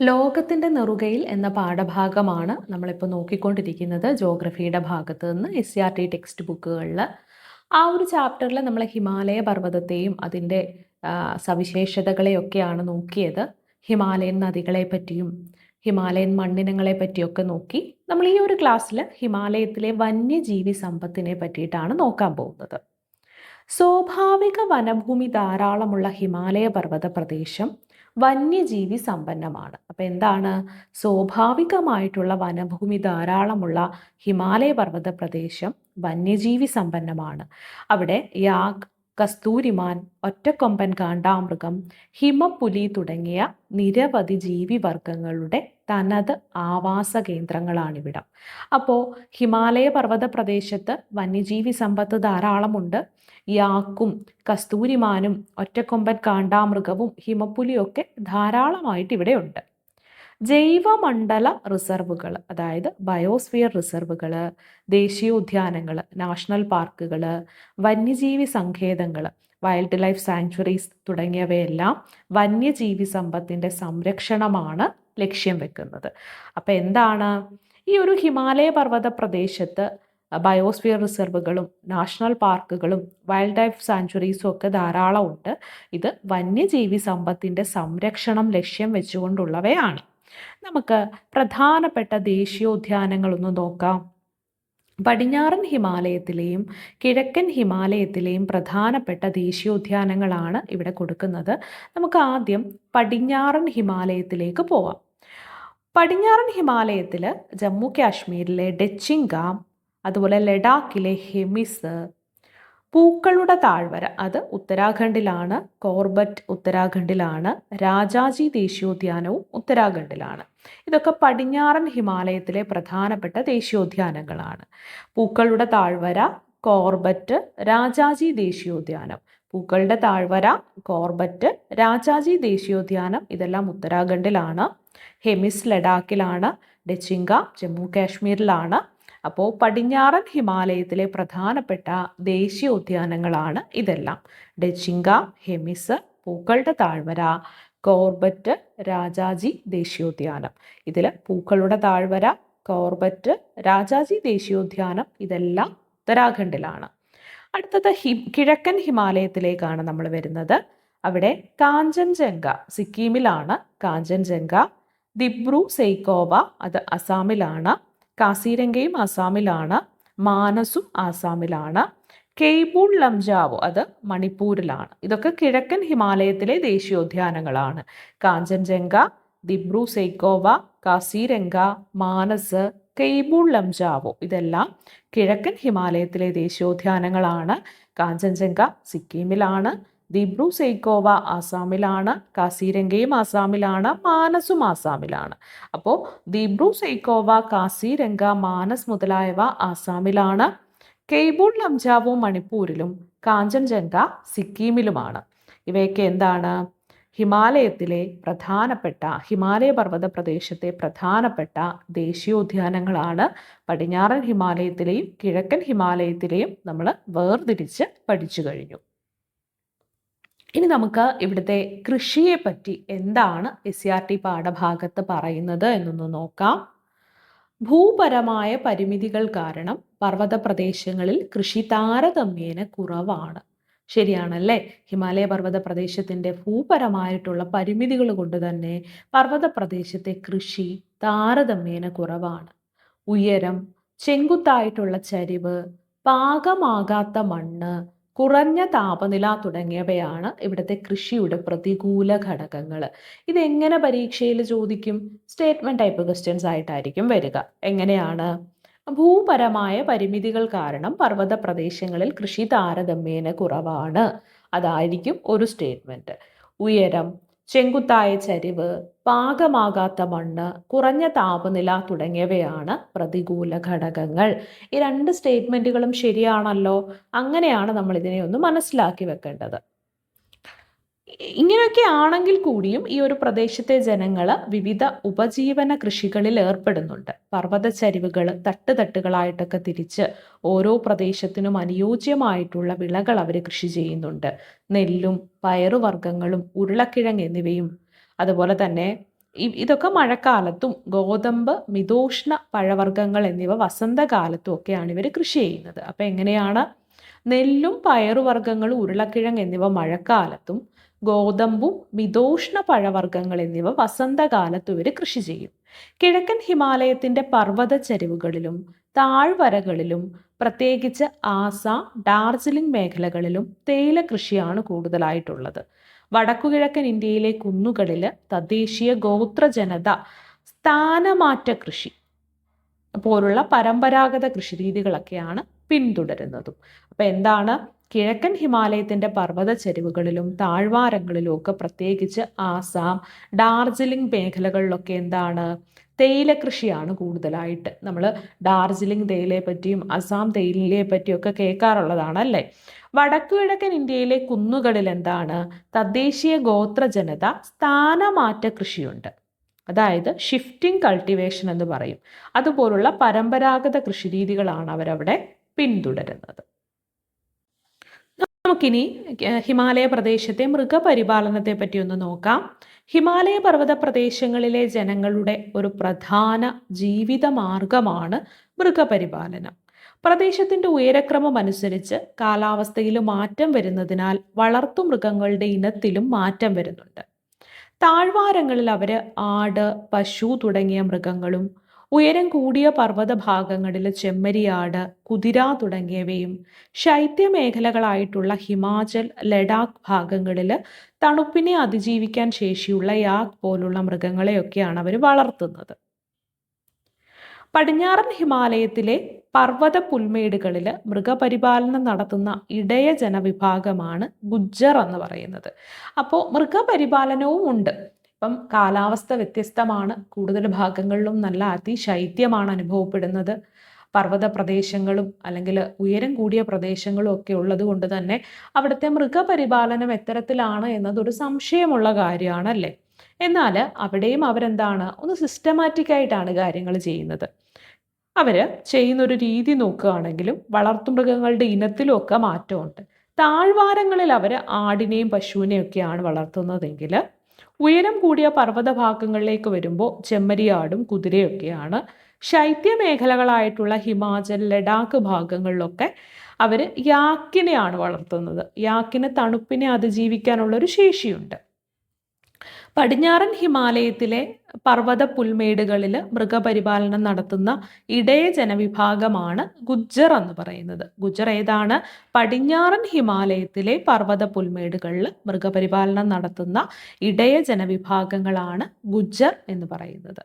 ലോകത്തിന്റെ നെറുകയിൽ എന്ന പാഠഭാഗമാണ് നമ്മളിപ്പോൾ നോക്കിക്കൊണ്ടിരിക്കുന്നത് ജോഗ്രഫിയുടെ ഭാഗത്ത് നിന്ന് S C R T text ബുക്കുകളിൽ ആ ഒരു ചാപ്റ്ററിൽ നമ്മൾ ഹിമാലയ പർവതത്തെയും അതിന്റെ സവിശേഷതകളെയൊക്കെയാണ് നോക്കിയത്. ഹിമാലയൻ നദികളെ പറ്റിയും ഹിമാലയൻ മണ്ണിനങ്ങളെ പറ്റിയൊക്കെ നോക്കി നമ്മൾ ഈ ഒരു ക്ലാസ്സിൽ ഹിമാലയത്തിലെ വന്യജീവി സമ്പത്തിനെ പറ്റിയിട്ടാണ് നോക്കാൻ പോകുന്നത്. സ്വാഭാവിക വനഭൂമി ധാരാളമുള്ള ഹിമാലയ പർവത പ്രദേശം വന്യജീവി സമ്പന്നമാണ്. അപ്പം എന്താണ്? സ്വാഭാവികമായിട്ടുള്ള വനഭൂമി ധാരാളമുള്ള ഹിമാലയ പർവത പ്രദേശം വന്യജീവി സമ്പന്നമാണ്. അവിടെ യാഗ് കസ്തൂരിമാൻ ഒറ്റക്കൊമ്പൻ കാണ്ടാമൃഗം ഹിമപ്പുലി തുടങ്ങിയ നിരവധി ജീവിവർഗങ്ങളുടെ തനത് ആവാസ കേന്ദ്രങ്ങളാണിവിടം. അപ്പോൾ ഹിമാലയ പർവത പ്രദേശത്ത് വന്യജീവി സമ്പത്ത് ധാരാളമുണ്ട്. യാക്കും കസ്തൂരിമാനും ഒറ്റക്കൊമ്പൻ കാണ്ടാമൃഗവും ഹിമപ്പുലിയൊക്കെ ധാരാളമായിട്ട് ഇവിടെ ഉണ്ട് ജൈവമണ്ഡല റിസർവുകൾ അതായത് ബയോസ്ഫിയർ റിസർവുകൾ ദേശീയോദ്യാനങ്ങൾ നാഷണൽ പാർക്കുകൾ വന്യജീവി സങ്കേതങ്ങൾ വൈൽഡ് ലൈഫ് സാങ്ച്വറീസ് തുടങ്ങിയവയെല്ലാം വന്യജീവി സമ്പത്തിന്റെ സംരക്ഷണമാണ് ലക്ഷ്യം വെക്കുന്നത്. അപ്പോൾ എന്താണ്? ഈ ഒരു ഹിമാലയ പർവത പ്രദേശത്ത് ബയോസ്ഫിയർ റിസർവുകളും നാഷണൽ പാർക്കുകളും വൈൽഡ് ലൈഫ് സാങ്ച്വറീസും ഒക്കെ ധാരാളമുണ്ട്. ഇത് വന്യജീവി സമ്പത്തിന്റെ സംരക്ഷണം ലക്ഷ്യം വെച്ചുകൊണ്ടുള്ളവയാണ്. നമുക്ക് പ്രധാനപ്പെട്ട ദേശീയോദ്യാനങ്ങളൊന്ന് നോക്കാം. പടിഞ്ഞാറൻ ഹിമാലയത്തിലെയും കിഴക്കൻ ഹിമാലയത്തിലെയും പ്രധാനപ്പെട്ട ദേശീയോദ്യാനങ്ങളാണ് ഇവിടെ കൊടുക്കുന്നത്. നമുക്ക് ആദ്യം പടിഞ്ഞാറൻ ഹിമാലയത്തിലേക്ക് പോവാം. പടിഞ്ഞാറൻ ഹിമാലയത്തിൽ ജമ്മു കാശ്മീരിലെ ഡെച്ചിങ്കാം അതുപോലെ ലഡാക്കിലെ ഹെമിസ് പൂക്കളുടെ താഴ്വര അത് ഉത്തരാഖണ്ഡിലാണ് കോർബറ്റ് ഉത്തരാഖണ്ഡിലാണ് രാജാജി ദേശീയോദ്യാനവും ഉത്തരാഖണ്ഡിലാണ്. ഇതൊക്കെ പടിഞ്ഞാറൻ ഹിമാലയത്തിലെ പ്രധാനപ്പെട്ട ദേശീയോദ്യാനങ്ങളാണ്. പൂക്കളുടെ താഴ്വര കോർബറ്റ് രാജാജി ദേശീയോദ്യാനം. പൂക്കളുടെ താഴ്വര കോർബറ്റ് രാജാജി ദേശീയോദ്യാനം ഇതെല്ലാം ഉത്തരാഖണ്ഡിലാണ്. ഹെമിസ് ലഡാക്കിലാണ് ഡെച്ചിങ്ക ജമ്മു കാശ്മീരിലാണ് അപ്പോൾ പടിഞ്ഞാറൻ ഹിമാലയത്തിലെ പ്രധാനപ്പെട്ട ദേശീയോദ്യാനങ്ങളാണ് ഇതെല്ലാം. ഡെച്ചിങ്ക ഹെമിസ് പൂക്കളുടെ താഴ്വര കോർബറ്റ് രാജാജി ദേശീയോദ്യാനം ഇതിൽ പൂക്കളുടെ താഴ്വര കോർബറ്റ് രാജാജി ദേശീയോദ്യാനം ഇതെല്ലാം ഉത്തരാഖണ്ഡിലാണ്. അടുത്തത് ഹി കിഴക്കൻ ഹിമാലയത്തിലേക്കാണ് നമ്മൾ വരുന്നത്. അവിടെ കാഞ്ചൻജംഗ സിക്കിമിലാണ് കാഞ്ചൻജംഗ. ദിബ്രു സെയ്ക്കോവ അത് അസാമിലാണ്. കാസിരംഗയും ആസാമിലാണ് മാനസും ആസാമിലാണ് കെയ്ബൂൾ ലംജാവോ അത് മണിപ്പൂരിലാണ്. ഇതൊക്കെ കിഴക്കൻ ഹിമാലയത്തിലെ ദേശീയോദ്യാനങ്ങളാണ്. കാഞ്ചൻജംഗ ദിബ്രു സെയ്ക്കോവ കാസിരംഗ മാനസ് കെയ്ബൂൾ ലംജാവോ ഇതെല്ലാം കിഴക്കൻ ഹിമാലയത്തിലെ ദേശീയോദ്യാനങ്ങളാണ്. കാഞ്ചൻജംഗ സിക്കിമിലാണ് ദിബ്രു സെയ്ക്കോവ ആസാമിലാണ് കാസിരംഗയും ആസാമിലാണ് മാനസും ആസാമിലാണ്. അപ്പോൾ ദിബ്രു സെയ്ക്കോവ കാസിരംഗ മാനസ് മുതലായവ ആസാമിലാണ്. കെയ്ബൂൾ ലംജാവും മണിപ്പൂരിലും കാഞ്ചൻജംഗ സിക്കിമിലുമാണ്. ഇവയൊക്കെ എന്താണ്? ഹിമാലയത്തിലെ പ്രധാനപ്പെട്ട ഹിമാലയ പർവത പ്രദേശത്തെ പ്രധാനപ്പെട്ട ദേശീയോദ്യാനങ്ങളാണ്. പടിഞ്ഞാറൻ ഹിമാലയത്തിലെയും കിഴക്കൻ ഹിമാലയത്തിലെയും നമ്മൾ വേർതിരിച്ച് പഠിച്ചു കഴിഞ്ഞു. ഇനി നമുക്ക് ഇവിടുത്തെ കൃഷിയെ പറ്റി എന്താണ് എസ് സി ആർ ടി പാഠഭാഗത്ത് പറയുന്നത് എന്നൊന്ന് നോക്കാം. ഭൂപരമായ പരിമിതികൾ കാരണം പർവത പ്രദേശങ്ങളിൽ കൃഷി താരതമ്യേന കുറവാണ്. ശരിയാണല്ലേ? ഹിമാലയ പർവത പ്രദേശത്തിന്റെ ഭൂപരമായിട്ടുള്ള പരിമിതികൾ കൊണ്ട് തന്നെ പർവത പ്രദേശത്തെ കൃഷി താരതമ്യേന കുറവാണ്. ഉയരം ചെങ്കുത്തായിട്ടുള്ള ചരിവ് പാകമാകാത്ത മണ്ണ് കുറഞ്ഞ താപനില തുടങ്ങിയവയാണ് ഇവിടുത്തെ കൃഷിയുടെ പ്രതികൂല ഘടകങ്ങൾ. ഇതെങ്ങനെ പരീക്ഷയിൽ ചോദിക്കും? സ്റ്റേറ്റ്മെന്റ് ടൈപ്പ് ക്വസ്റ്റ്യൻസ് ആയിട്ടായിരിക്കും വരിക. എങ്ങനെയാണ്? ഭൂപരമായ പരിമിതികൾ കാരണം പർവത പ്രദേശങ്ങളിൽ കൃഷി താരതമ്യേന കുറവാണ്. അതായിരിക്കും ഒരു സ്റ്റേറ്റ്മെന്റ് ഉയരം ചെങ്കുത്തായ ചരിവ് പാകമാകാത്ത മണ്ണ് കുറഞ്ഞ താപനില തുടങ്ങിയവയാണ് പ്രതികൂല ഘടകങ്ങൾ. ഈ രണ്ട് സ്റ്റേറ്റ്മെന്റുകളും ശരിയാണല്ലോ? അങ്ങനെയാണ് നമ്മൾ ഇതിനെ ഒന്ന് മനസ്സിലാക്കി വെക്കേണ്ടത്. ഇങ്ങനെയൊക്കെ ആണെങ്കിൽ കൂടിയും ഈ ഒരു പ്രദേശത്തെ ജനങ്ങൾ വിവിധ ഉപജീവന കൃഷികളിൽ ഏർപ്പെടുന്നുണ്ട്. പർവത ചരിവുകൾ തട്ടുതട്ടുകളായിട്ടൊക്കെ തിരിച്ച് ഓരോ പ്രദേശത്തിനും അനുയോജ്യമായിട്ടുള്ള വിളകൾ അവർ കൃഷി ചെയ്യുന്നുണ്ട്. നെല്ലും പയറുവർഗങ്ങളും ഉരുളക്കിഴങ്ങ് എന്നിവയും. അതുപോലെ തന്നെ ഇതൊക്കെ മഴക്കാലത്തും ഗോതമ്പ് മിതോഷ്ണ പഴവർഗങ്ങൾ എന്നിവ വസന്തകാലത്തും ഒക്കെയാണ് ഇവർ കൃഷി ചെയ്യുന്നത്. അപ്പം എങ്ങനെയാണ് നെല്ലും പയറുവർഗങ്ങളും ഉരുളക്കിഴങ്ങ് എന്നിവ മഴക്കാലത്തും ഗോതമ്പും മിതോഷ്ണ പഴവർഗങ്ങൾ എന്നിവ വസന്തകാലത്ത് ഇവർ കൃഷി ചെയ്യും. കിഴക്കൻ ഹിമാലയത്തിന്റെ പർവത ചരിവുകളിലും താഴ്വരകളിലും പ്രത്യേകിച്ച് ആസാം ഡാർജിലിംഗ് മേഖലകളിലും തേയില കൃഷിയാണ് കൂടുതലായിട്ടുള്ളത്. വടക്കുകിഴക്കൻ ഇന്ത്യയിലെ കുന്നുകളിൽ തദ്ദേശീയ ഗോത്ര ജനത സ്ഥാനമാറ്റ കൃഷി പോലുള്ള പരമ്പരാഗത കൃഷിരീതികളൊക്കെയാണ് പിന്തുടരുന്നതും. അപ്പോൾ എന്താണ് കിഴക്കൻ ഹിമാലയത്തിന്റെ പർവത ചരിവുകളിലും താഴ്വാരങ്ങളിലും ഒക്കെ പ്രത്യേകിച്ച് ആസാം ഡാർജിലിംഗ് മേഖലകളിലൊക്കെ എന്താണ് തേയില കൃഷിയാണ് കൂടുതലായിട്ട്. നമ്മൾ ഡാർജിലിംഗ് തേയിലയെ പറ്റിയും അസാം തേയിലയെ പറ്റിയും ഒക്കെ കേൾക്കാറുള്ളതാണ് അല്ലേ? വടക്കുകിഴക്കൻ ഇന്ത്യയിലെ കുന്നുകളിൽ എന്താണ് തദ്ദേശീയ ഗോത്ര ജനത സ്ഥാനമാറ്റ കൃഷിയുണ്ട്. അതായത് ഷിഫ്റ്റിംഗ് കൾട്ടിവേഷൻ എന്ന് പറയും. അതുപോലുള്ള പരമ്പരാഗത കൃഷിരീതികളാണ് അവരവിടെ പിന്തുടരുന്നത്. നമുക്കിനി ഹിമാലയ പ്രദേശത്തെ മൃഗപരിപാലനത്തെ പറ്റി ഒന്ന് നോക്കാം. ഹിമാലയ പർവത പ്രദേശങ്ങളിലെ ജനങ്ങളുടെ ഒരു പ്രധാന ജീവിത മാർഗമാണ് മൃഗപരിപാലനം. പ്രദേശത്തിന്റെ ഉയരക്രമം അനുസരിച്ച് കാലാവസ്ഥയിൽ മാറ്റം വരുന്നതിനാൽ വളർത്തു മൃഗങ്ങളുടെ ഇനത്തിലും മാറ്റം വരുന്നുണ്ട്. താഴ്വാരങ്ങളിൽ അവർ ആട് പശു തുടങ്ങിയ മൃഗങ്ങളും ഉയരം കൂടിയ പർവത ഭാഗങ്ങളിൽ ചെമ്മരിയാട് കുതിര തുടങ്ങിയവയും ശൈത്യമേഖലകളായിട്ടുള്ള ഹിമാചൽ ലഡാക്ക് ഭാഗങ്ങളിൽ തണുപ്പിനെ അതിജീവിക്കാൻ ശേഷിയുള്ള യാക് പോലുള്ള മൃഗങ്ങളെയൊക്കെയാണ് അവർ വളർത്തുന്നത്. പടിഞ്ഞാറൻ ഹിമാലയത്തിലെ പർവത പുൽമേടുകളിൽ മൃഗപരിപാലനം നടത്തുന്ന ഇടയ ജനവിഭാഗമാണ് ഗുജ്ജർ എന്ന് പറയുന്നത്. അപ്പോൾ മൃഗപരിപാലനവും ഉണ്ട്. ഇപ്പം കാലാവസ്ഥ വ്യത്യസ്തമാണ്. കൂടുതൽ ഭാഗങ്ങളിലും നല്ല അതിശൈത്യമാണ് അനുഭവപ്പെടുന്നത്. പർവത പ്രദേശങ്ങളും അല്ലെങ്കിൽ ഉയരം കൂടിയ പ്രദേശങ്ങളും ഒക്കെ ഉള്ളത് കൊണ്ട് തന്നെ അവിടുത്തെ മൃഗപരിപാലനം എത്തരത്തിലാണ് എന്നതൊരു സംശയമുള്ള കാര്യമാണ് അല്ലേ എന്നാൽ അവിടെയും അവരെന്താണ്? ഒന്ന് സിസ്റ്റമാറ്റിക് ആയിട്ടാണ് കാര്യങ്ങൾ ചെയ്യുന്നത്. അവർ ചെയ്യുന്നൊരു രീതി നോക്കുകയാണെങ്കിലും വളർത്തുമൃഗങ്ങളുടെ ഇനത്തിലും ഒക്കെ മാറ്റമുണ്ട്. താഴ്വാരങ്ങളിൽ അവർ ആടിനെയും പശുവിനെയും ഒക്കെയാണ് വളർത്തുന്നതെങ്കിൽ ഉയരം കൂടിയ പർവത ഭാഗങ്ങളിലേക്ക് വരുമ്പോൾ ചെമ്മരിയാടും കുതിരയൊക്കെയാണ്. ശൈത്യമേഖലകളായിട്ടുള്ള ഹിമാചൽ ലഡാക്ക് ഭാഗങ്ങളിലൊക്കെ അവർ യാക്കിനെയാണ് വളർത്തുന്നത്. യാക്കിന് തണുപ്പിനെ അതിജീവിക്കാനുള്ള ഒരു ശേഷിയുണ്ട്. പടിഞ്ഞാറൻ ഹിമാലയത്തിലെ പർവത പുൽമേടുകളിൽ മൃഗപരിപാലനം നടത്തുന്ന ഇടയ ജനവിഭാഗമാണ് ഗുജ്ജർ എന്ന് പറയുന്നത്. ഗുജ്ജർ ഏതാണ്? പടിഞ്ഞാറൻ ഹിമാലയത്തിലെ പർവത പുൽമേടുകളിൽ മൃഗപരിപാലനം നടത്തുന്ന ഇടയ ജനവിഭാഗങ്ങളാണ് ഗുജ്ജർ എന്ന് പറയുന്നത്.